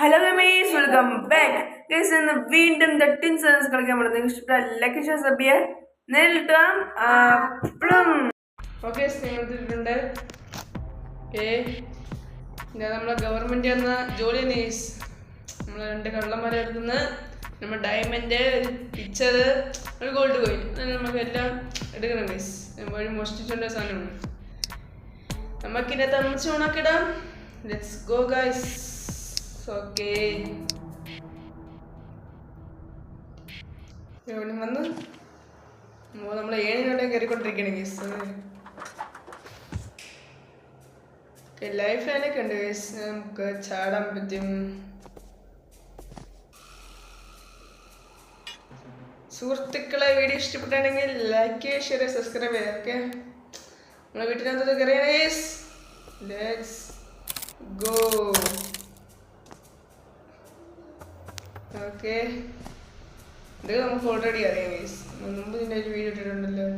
Hello games welcome back വീണ്ടും the സെൻസ് സേഴ്സ് കളിക്കാൻ പോകുന്നത് നിങ്ങൾക്ക് ഇഷ്ടപ്പെട്ട ലക്കി ഷാ സബിയെ നേരിട്ടാം ഓക്കെ സ്നേഹത്തിട്ടുണ്ട് ഏ നമ്മളെ ഗവൺമെന്റ് എന്ന ജോലി നേഴ്സ് നമ്മൾ രണ്ട് കള്ളന്മാരെ എടുക്കുന്ന നമ്മൾ ഡയമണ്ട് ഒരു പിക്ചർ ഒരു ഗോൾഡ് കോയിൻ അങ്ങനെ നമുക്ക് എല്ലാം എടുക്കണം ഗൈസ് വഴി മോഷ്ടിച്ചുകൊണ്ട് സാധനമാണ്. നമുക്കിതിനകത്ത് ഉണക്കിടാം. Let's go guys okay. എവിടെ വന്ന്? നമ്മൾ ഏഴിനോടെ കയറിക്കൊണ്ടിരിക്കണേ ഗൈസ് ലൈഫ് ലൈനൊക്കെ ഉണ്ട് ഗീസ് നമുക്ക് ചാടാൻ പറ്റും. സുഹൃത്തുക്കളെ വീഡിയോ ഇഷ്ടപ്പെട്ടാണെങ്കിൽ ലൈക്ക് ഷെയർ സബ്സ്ക്രൈബ് ചെയ്യുക ഓക്കെ നമ്മളെ വീട്ടിനകത്ത് കയറിയാണ് ഗൈസ് ലെറ്റ്സ് ഗോ ഓക്കെ ഇത് നമുക്ക് ഓൾറെഡി അറിയാം ഗൈസ് മുമ്പ് ഇതിന്റെ ഒരു വീഡിയോ ഇട്ടിട്ടുണ്ടല്ലോ.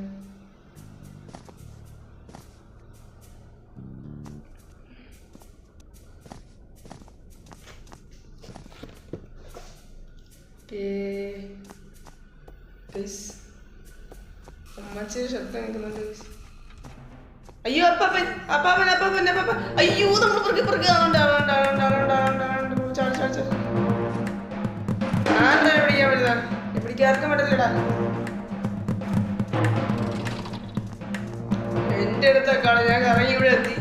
അമ്മച്ചൊരു ശബ്ദം കേൾക്കുന്നുണ്ട് അയ്യോ അപ്പാപ്പൻ അപ്പാപ്പൻ അപ്പാപ്പൻ അപ്പാപ്പൻ. അയ്യോ നമ്മൾ പുറകെ പുറകെ. ആളുണ്ട് ആളുണ്ട് ആളുണ്ട് ആളുണ്ട് ആളുണ്ട് പിടിക്കാൻ ആർക്കും എന്റെ അടുത്തേക്കാണ് ഞാൻ കറങ്ങി ഇവിടെ എത്തി.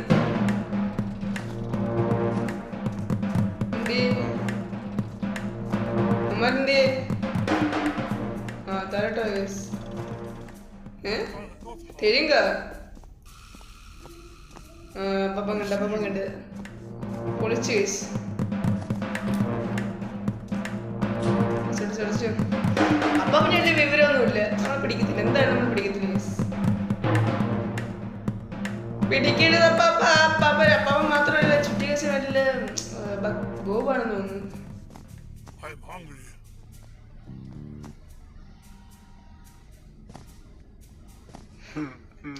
ഉമ്മന്റെ ആ തരട്ടോ തെരിങ്ക പപ്പം കണ്ട പപ്പം കണ്ട്. പൊളിച്ച് കേസ്. ചടിച്ചു. അപ്പൊ പിന്നെ വലിയ വിവരമൊന്നുമില്ല. നമ്മൾ പിടിക്കത്തില്ല. എന്തായാലും നമ്മൾ പിടിക്കത്തില്ല? പിടിക്കേണ്ടത് അപ്പാപ്പ അപ്പാപ്പ അപ്പാപ്പ മാത്രമല്ല ചുറ്റി കേസ് നല്ല ഗോപാണെന്ന് തോന്നുന്നു.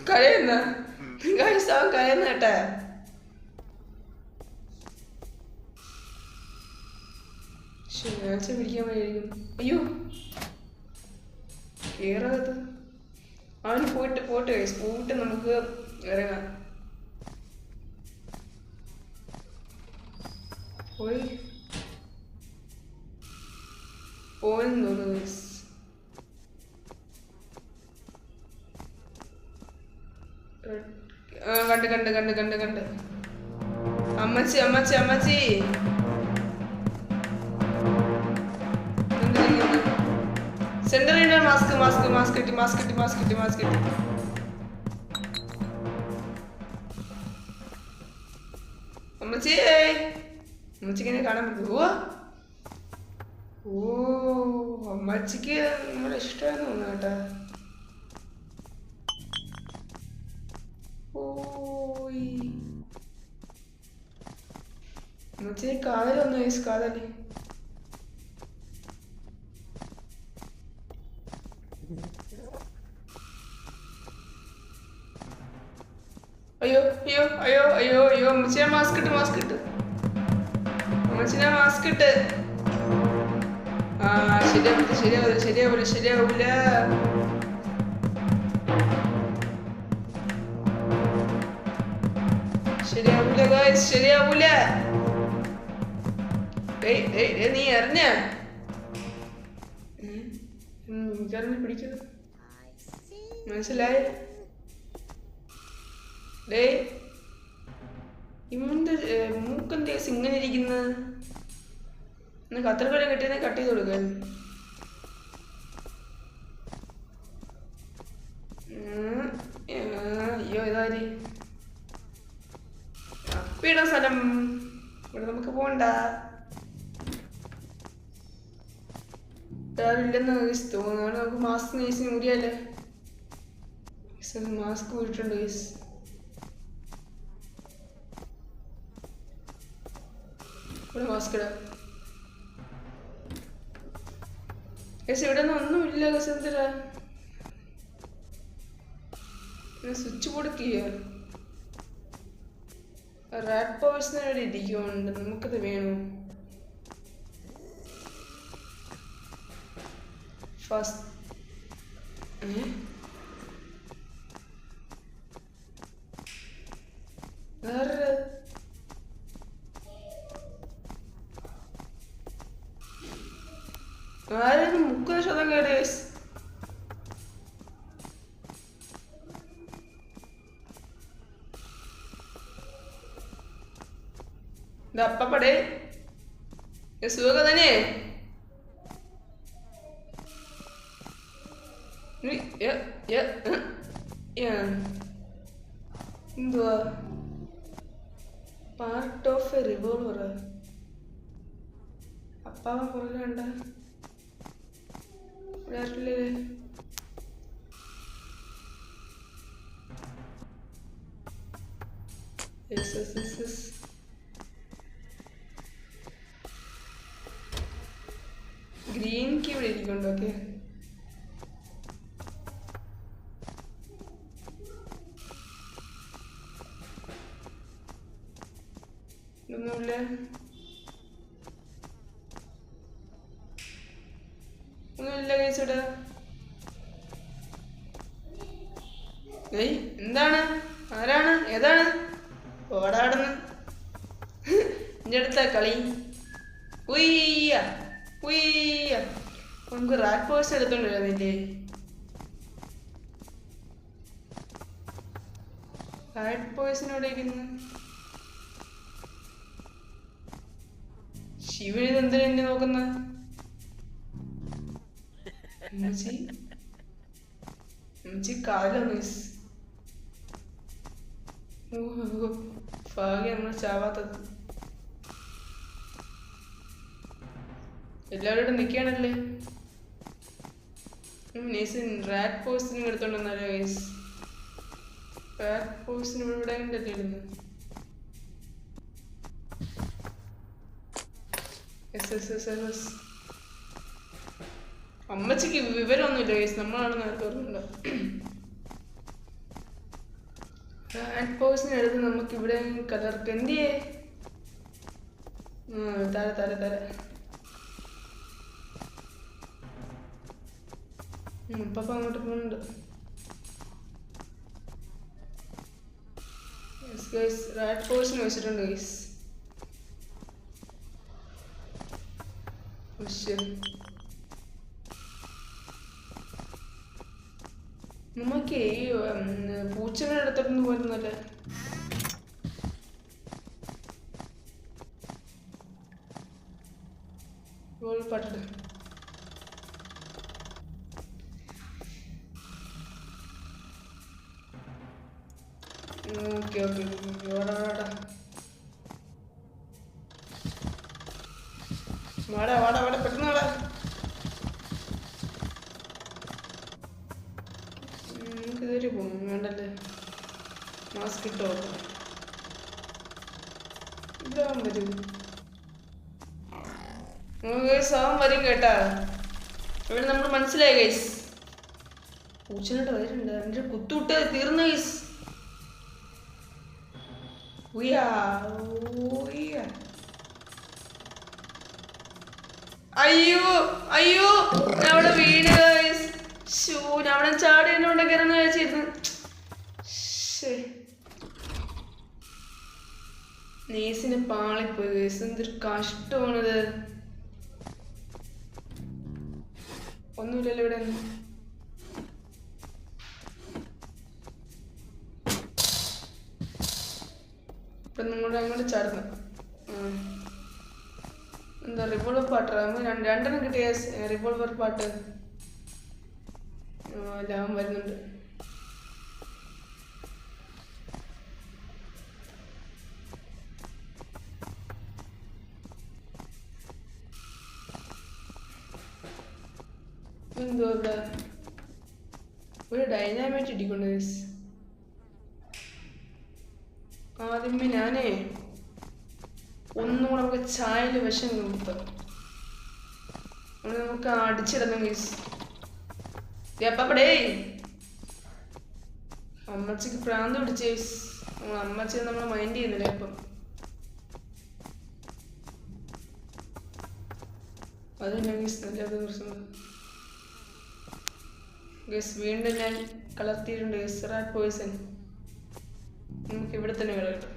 കരയുന്ന? ഗൈസ് അവൻ കരയുന്ന കേട്ടാ. ശനിയാഴ്ച പിടിക്കാൻ വഴിയായിരിക്കും. അയ്യോ. കേറകത്ത് അവന് പോയിട്ട് പോട്ടെ പോയിട്ട് നമുക്ക് ഇറങ്ങാം. പോയി. പോയെന്ന് കണ്ട് കണ്ട് കണ്ട് കണ്ട് കണ്ട്. അമ്മച്ചി അമ്മച്ചി അമ്മച്ചി. മാസ്ക് മാസ്ക് മാസ്ക് കിട്ടി മാസ്ക് കിട്ടി മാസ്ക് കിട്ടി മാസ്ക് കിട്ടി അമ്മച്ചി. അമ്മച്ചിക്ക് കാണാൻ പറ്റുമോ? ഓ അമ്മച്ചിക്ക് നമ്മളെ ഇഷ്ടമാണെന്ന് തോന്നുന്നു കേട്ടാ. ഓയ്. അമ്മച്ചി കാതലൊന്നു അമ്മച്ചിനെ മാസ്ക് ഇട്ട് മാസ്ക് ഇട്ട്. അമ്മച്ചിനെ മാസ്ക് ഇട്ട്. ആ ശരിയാവില്ല ശരിയാവില്ല ശരിയാവില്ല ശരിയാവില്ല ശരിയാവില്ല ഗായ്സ് ശരിയാവില്ല ഏയ് ഏയ് നീ എനിക്കറിഞ്ഞ് പിടിക്കുന്നത് മനസ്സിലായ? ഡേ ഇവന്റെ മൂക്കെന്തേ ഇങ്ങനെ ഇരിക്കുന്നത്? എന്നാ കത്തർക്കട കെട്ടിയതിനെ കട്ട് ചെയ്ത് കൊടുക്കാൻ അയ്യോ ഇതാര്? അപ്പിയുടെ സ്ഥലം. ഇവിടെ നമുക്ക് പോണ്ട. ഇല്ലെന്ന് തോന്നുന്നു. നമുക്ക് മാസ്ക് നേഴ്സിന് മുടിയല്ലേ മാസ്ക് പോയിട്ടുണ്ട് ഒരു മാസ്ക് ഇടാം. പക്ഷെ ഇവിടെ നിന്ന് ഒന്നുമില്ല പക്ഷെ എന്തിനാ? സ്വിച്ച് കൊടുക്കുക റാഡ് പേഴ്സണൽ ഇരിക്കുന്നുണ്ട് നമുക്കത് വേണോ. ഫസ്റ്റ് ഇത് അപ്പപ്പടേ സുഖ തന്നെ നീ- യ- യ- ഉം. യ. എന്തുവാ പാർട്ട് ഓഫ് എ റിവോൾവർ അപ്പാവൻ പുറകെ കണ്ട വരില്ലേ yes yes yes yes green key ഇവിടെ ഇരിക്കുന്നുണ്ട് ഓക്കെ എന്താണ്? ആരാണ്? ഏതാണ്? ഓടാടുന്ന്. എന്റെ അടുത്താ കളി. ഉയ്യ. ഉയ്യ. നമുക്ക് റാറ്റ് പേഴ്സ് എടുത്തോണ്ട് വരുന്നില്ലേ കാലോ ചാവാത്തത്. എല്ലാവരും നിൽക്കണല്ലേ നേസിൻ റാറ്റ് പോസ്റ്റിനും എടുത്തോണ്ട് വന്നാലോ ഗൈസ് റാറ്റ് പോസ്റ്റിന് ഇവിടെ ഉണ്ടല്ലേ ഇരുന്ന് yes yes yes yes yes അമ്മച്ചിക്ക് വിവരമൊന്നുമില്ല ഗൈസ് നമ്മളാണ് പറഞ്ഞത് റാറ്റ് പോസ്റ്റിന് എടുത്ത് നമുക്ക് ഇവിടെ കലർക്ക് എന്തിയേ താര താര താരെ പപ്പ അങ്ങോട്ട് പോകുന്നുണ്ട്. റാറ്റ് പോസ്റ്റിന് വെച്ചിട്ടുണ്ട് ഗൈസ് ശരി നമുക്ക് ഈ പൂച്ചയുടെ അടുത്തോട്ടൊന്നും പോയിരുന്നല്ലേ. പാട്ടിട്ട് ഓക്കെ ഓക്കെ വാടാ വാടാ. വാടാ പെട്ടെന്ന് വാടാ. നമുക്ക് ഇതുവരെ പോകും വേണ്ടല്ലേ? മാസ്ക് ഇട്ടോ? ഇതാവാൻ വരും. വരും കേട്ടാ. ഇവിടെ നമ്മൾ മനസ്സിലായി ഗൈസ് പൂച്ചനോട്ട് വരുന്നുണ്ട് എന്റെ കുത്തുവിട്ട് തീർന്നു ഗൈസ് ഉയ്യാ are. അയ്യോ അയ്യോ ഞാൻ അവിടെ വീണ് ഷൂ അവിടെ ചാടി എന്നോണ്ട് കയറുന്ന വിചാരിച്ചിരുന്നു. നേസിന് പാളിപ്പോയി ഗൈസ് എന്തൊരു കഷ്ടമാണത് ഒന്നുമില്ലല്ലോ ഇവിടെ ഒന്നും. ഇപ്പൊ നിങ്ങളുടെ അങ്ങോട്ട് ചേർന്ന്. എന്താ റിവോൾവർ പാട്ട് രണ്ടെണ്ണം കിട്ടിയ റിവോൾവർ പാട്ട്. ലാഭം വരുന്നുണ്ട്. എന്തോ ഒരു ഡൈനാമൈറ്റ് ഇടിക്കൊണ്ട് ഗൈസ് ആദ്യമേ ഞാനേ ഒന്നും കൂടെ നമുക്ക് ചായയിൽ വിഷം കൊടുത്ത നമുക്ക് അടിച്ചിടുന്നു മീസ് എപ്പടേ അമ്മച്ചിക്ക് പ്രാന്ത് പിടിച്ച് ഗൈസ് അമ്മച്ചി നമ്മൾ മൈൻഡ് ചെയ്യുന്നില്ല ഇപ്പം. അതല്ല ഗൈസ് നല്ല പ്രശ്നം വീണ്ടും ഞാൻ കളർത്തിയിട്ടുണ്ട് ഗസ് പോയിസൺ നമുക്ക് ഇവിടെ തന്നെ വേണം കിട്ടും.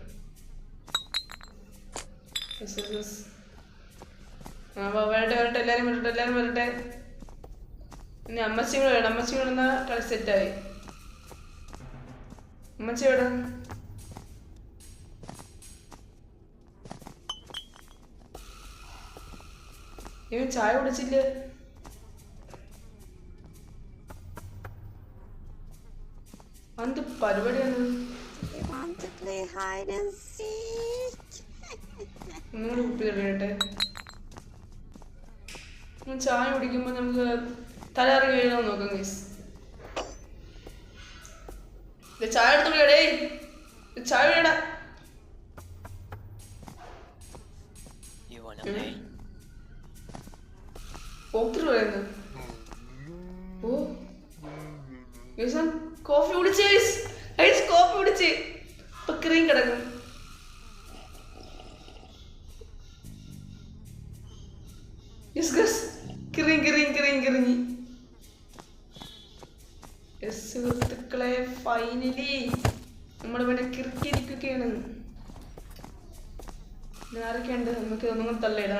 ആ വരട്ടെ വരട്ടെ എല്ലാരും വരട്ടെ എല്ലാരും വരട്ടെ. ഇനി അമ്മച്ചി കൂടെ വേണം അമ്മച്ചി കൂടെ കളി സെറ്റായി അമ്മച്ചി എവിടെ? ഇവൻ ചായ കുടിച്ചില്ലേ? എന്ത് പരിപാടിയാണ് play hide and seek. ഒന്നുകൂടി കുപ്പി ഞാൻ ചായ കുടിക്കുമ്പോ നമുക്ക് തലയിറങ്ങി വീഴാൻ നോക്കാം ഗൈസ് ചായ എടുത്തു വിടേ ചായ play? പോക്കർ പറയുന്നു ഓ. കോഫി കുടിച്ച് ഗൈസ് ഗൈസ് കോഫി കുടിച്ച്. ക്രീം കിടക്കും. ഗസ് കിറിഞ്ഞി. യെസ് സുഹൃത്തുക്കളെ ഫൈനലി നമ്മൾ ഇവിടെ കിറുക്കിയിരിക്കുകയാണ്. ആരൊക്കെയുണ്ട്? നമുക്ക് ഒന്നും കൂടെ തള്ളിയിടാം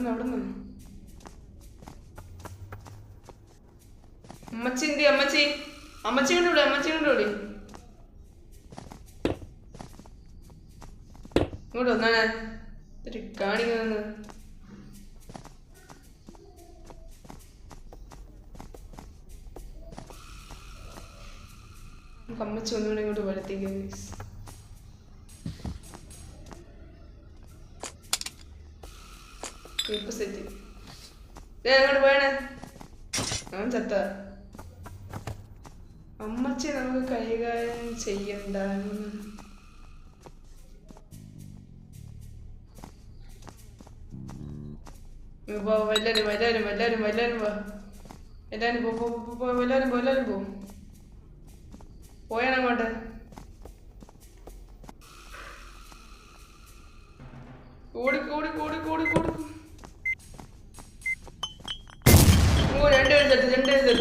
വാടാ എവിടുന്ന് എവിടുന്ന് അമ്മച്ചി എന്തി അമ്മച്ചി? അമ്മച്ചി കൊണ്ട് വിളി അമ്മച്ചി കൊണ്ട് വിളി ഇങ്ങോട്ട് വന്നാണ് ഇത്തിരി കാണിക്കുന്നു നമുക്ക് അമ്മച്ചി ഒന്നുകൂടെ ഇങ്ങോട്ട് വലത്തേക്ക് ഇപ്പൊ സെറ്റ് പോയണേ. അവൻ ചത്ത. അമ്മച്ചി നമുക്ക് കൈകാര്യം ചെയ്യണ്ട പോ എല്ലാരും എല്ലാരും എല്ലാരും എല്ലാരും പോ. എല്ലാരും പോ, പോ എല്ലാരും പോ എല്ലാരും പോ. പോയാണ് അങ്ങോട്ട്. കൂടി കൂടി കൂടി കൂടി കൂടി ചത്ത്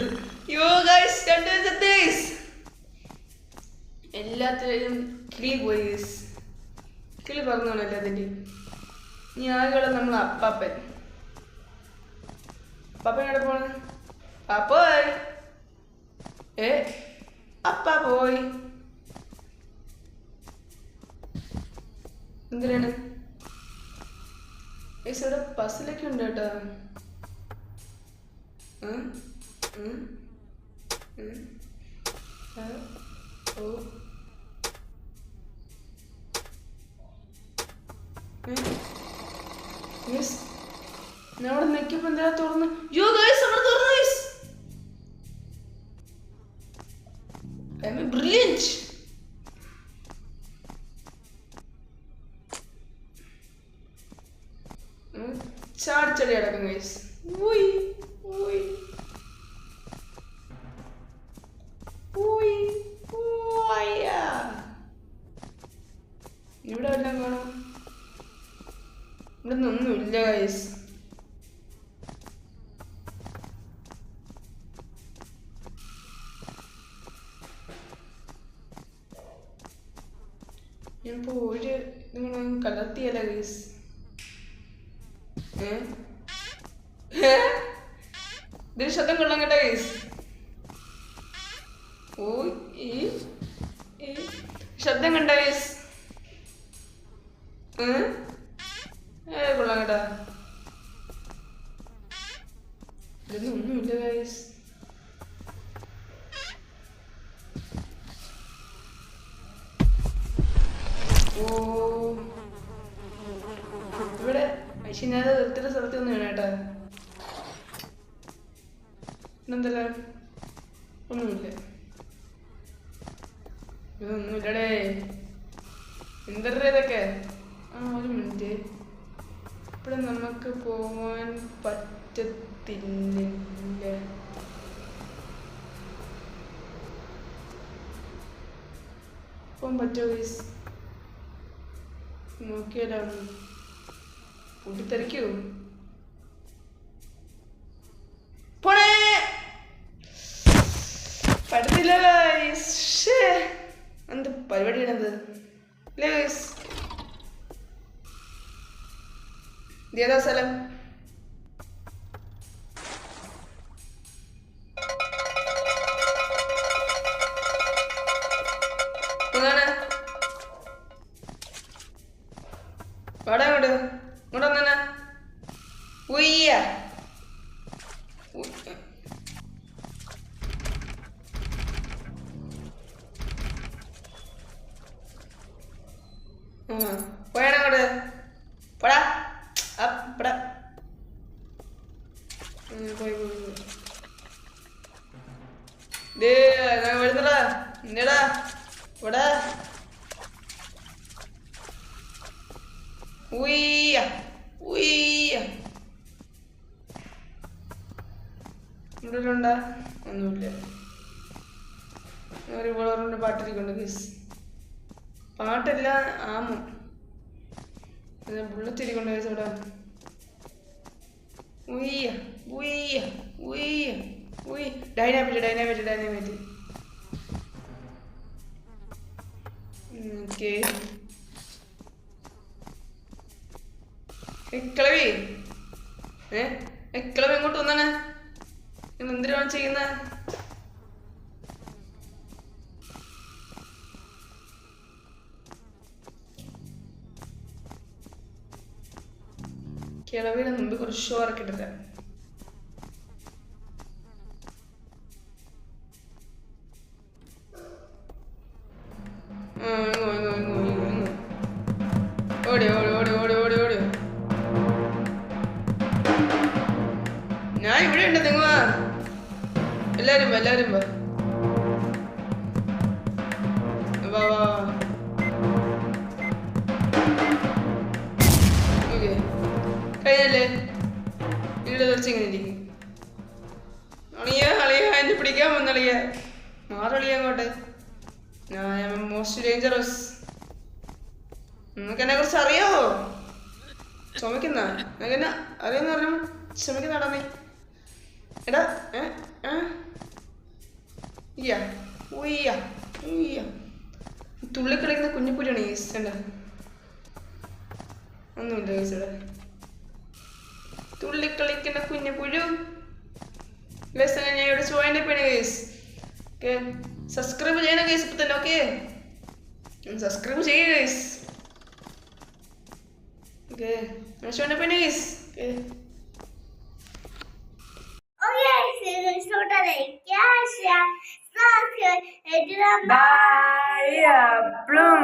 യോ ഗൈസ് ചത്ത് ഗൈസ് എല്ലാത്തിനും കിളി പോയി ഗൈസ് കിളി പറഞ്ഞോളൂ എല്ലാത്തിന്റെയും ഇനി ആകെയുള്ള നമ്മൾ അപ്പാപ്പൻ. അപ്പാപ്പൻ എവിടെ പോണ്? അപ്പോയ് ഏ? അപ്പ പോയി. എന്തിനാണ്? ഇവിടെ പസിലൊക്കെ ഉണ്ട് കേട്ടോ. അവിടെ യോ ചാടിച്ചടി അടക്കും ഗൈസ് ഒന്നുമില്ല ഗൈസ് ഞാനിപ്പോ ഒരു നിങ്ങൾ കലർത്തിയല്ല ഗൈസ്? ഇതിന് ശബ്ദം കൊള്ളാൻ കേട്ടോ ഗൈസ് ഓ ഈ ശബ്ദം കണ്ട ഗൈസ് കൊള്ളാം കേട്ടാ ഇവിടെ നമുക്ക് പോകാൻ പറ്റത്തില്ല പോകാൻ പറ്റുമോ ഗൈസ് നോക്കിയാലോ കൂട്ടിത്തെറിക്കോ പോണേ. ശ്ശേ. എന്ത് പരിപാടിയാണത് ഇല്ലേ guys? ഇത് ഏതാ സ്ഥലം ഇവിടെ. ഉയ്യ ഉയ്യ. ഇവിടെ ഒന്നുമില്ല. ഒരു വിളറുണ്ട് പാട്ടിരിക്കുന്നുണ്ട് ഗീസ് പാട്ടല്ല ആമു. ബുള്ളറ്റ് ഇരിക്കൊണ്ട് ഗീസ് ഇവിടെ. ഉയ്യ ഉയ്യ ഉയ്യ ഉയ് ഡൈനാമിറ്റ് ഡൈനാമിറ്റ് ഡൈനാമിറ്റ്. ഓക്കെ കിളവി ഏ ഏ, എങ്ങോട്ട് വന്നാണ്? നിങ്ങൾ എന്തിനാണ് ചെയ്യുന്നത് കിളവിയുടെ മുമ്പ് കുറച്ച് ഷോ ഇറക്കിട്ടില്ല ഞാൻ ഇവിടെ ഉണ്ട് നിങ്ങൾ എല്ലാരും എല്ലാരും വാ. വാ ഓക്കെ കഴിഞ്ഞല്ലേ? ഇവിടെ കുറച്ച് ഇങ്ങനെ ഇരിക്കും. അളിയ അളിയ എന്നെ പിടിക്കാൻ വന്നളിയ മാറളിയ അങ്ങോട്ട്. ഞാൻ മോസ്റ്റ് ഡേഞ്ചറസ് നിങ്ങൾക്ക് എന്നെ കുറിച്ച് അറിയാവോ? ചുമക്കുന്ന അറിയാന്ന് പറഞ്ഞു ചുമക്കുന്നാടാ നീ. എടാ ഇയ്യ ഉയ്യ ഉയ്യ. തുള്ളിക്കളിക്കുന്ന കുഞ്ഞിപ്പുലിയാണ് ഈ കണ്ട ഒന്നുമില്ല കേസടെ തുള്ളിക്കളിക്കുന്ന കുഞ്ഞിപ്പുഴു ഗൈസ് ഞാൻ ഇവിടെ ജോയിന്റെ പണി ഗേസ് ഓക്കെ സബ്സ്ക്രൈബ് ചെയ്യണം ഗേസ് ഇപ്പം തന്നെ ഓക്കെ സബ്സ്ക്രൈബ് ചെയ്യുക ഗേസ് ഓക്കെ ഞാൻ ജോയിന്റെ ഗൈസ് ഓക്കെ Bye, plum.